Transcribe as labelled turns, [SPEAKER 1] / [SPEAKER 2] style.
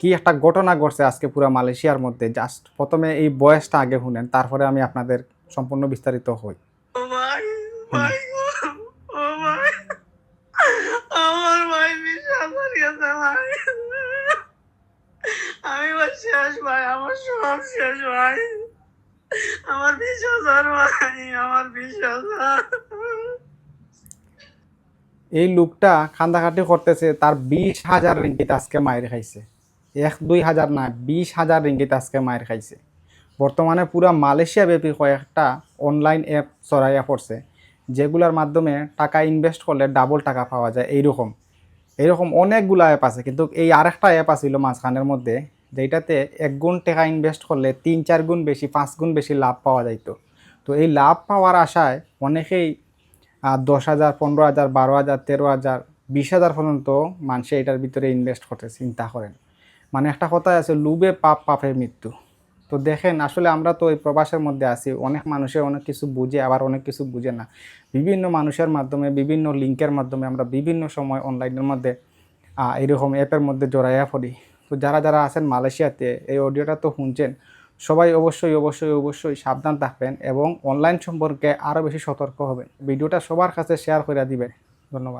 [SPEAKER 1] কি একটা ঘটনা ঘটছে আজকে পুরো মালয়েশিয়ার মধ্যে? জাস্ট প্রথমে এই বয়সটা আগে শুনেন তারপরে আমি আপনাদের সম্পূর্ণ বিস্তারিত হই।
[SPEAKER 2] আমার ভাই বিশ্বাস হারিয়েছে ভাই। আমি শেষ ভাই আমার সব শেষ ভাই। আমার বিশ হাজার ভাই আমার বিশ
[SPEAKER 1] এই লোকটা খান্দাখাটি করতেছে তার বিশ হাজার রিঙ্গিত আজকে মায়ের খাইছে। এক, দুই হাজার না, বিশ হাজার রিঙ্গিত আজকে মায়ের খাইছে। বর্তমানে পুরা মালয়েশিয়া ব্যাপী কয়েকটা অনলাইন অ্যাপ চড়াইয়া পড়ছে, যেগুলোর মাধ্যমে টাকা ইনভেস্ট করলে ডাবল টাকা পাওয়া যায় এইরকম। এইরকম অনেকগুলো অ্যাপ আছে, কিন্তু এই আরেকটা অ্যাপ আছিল মাঝখানের মধ্যে যেটাতে এক গুণ টাকা ইনভেস্ট করলে তিন, চার গুণ বেশি, পাঁচ গুণ বেশি লাভ পাওয়া যাইতো। তো এই লাভ পাওয়ার আশায় অনেকেই দশ হাজার, পনেরো হাজার, বারো হাজার, তেরো হাজার, বিশ হাজার পর্যন্ত মানুষে এটার ভিতরে ইনভেস্ট করতে চিন্তা করেন। মানে একটা কথা আছে, লুবে পাপ, পাপের মৃত্যু। তো দেখেন, আসলে আমরা তো এই প্রবাসের মধ্যে আছি, অনেক মানুষে অনেক কিছু বুঝে, আবার অনেক কিছু বুঝে না। বিভিন্ন মানুষের মাধ্যমে, বিভিন্ন লিঙ্কের মাধ্যমে আমরা বিভিন্ন সময় অনলাইনের মধ্যে এরকম অ্যাপের মধ্যে জড়াইয়া পড়ি। তো যারা যারা আছেন মালয়েশিয়াতে, এই অডিওটা তো শুনছেন, সবাই অবশ্যই অবশ্যই অবশ্যই সাবধান থাকবেন এবং অনলাইন সম্পর্কে আরও বেশি সতর্ক হবেন। ভিডিওটা সবার কাছে শেয়ার করে দিবেন। ধন্যবাদ।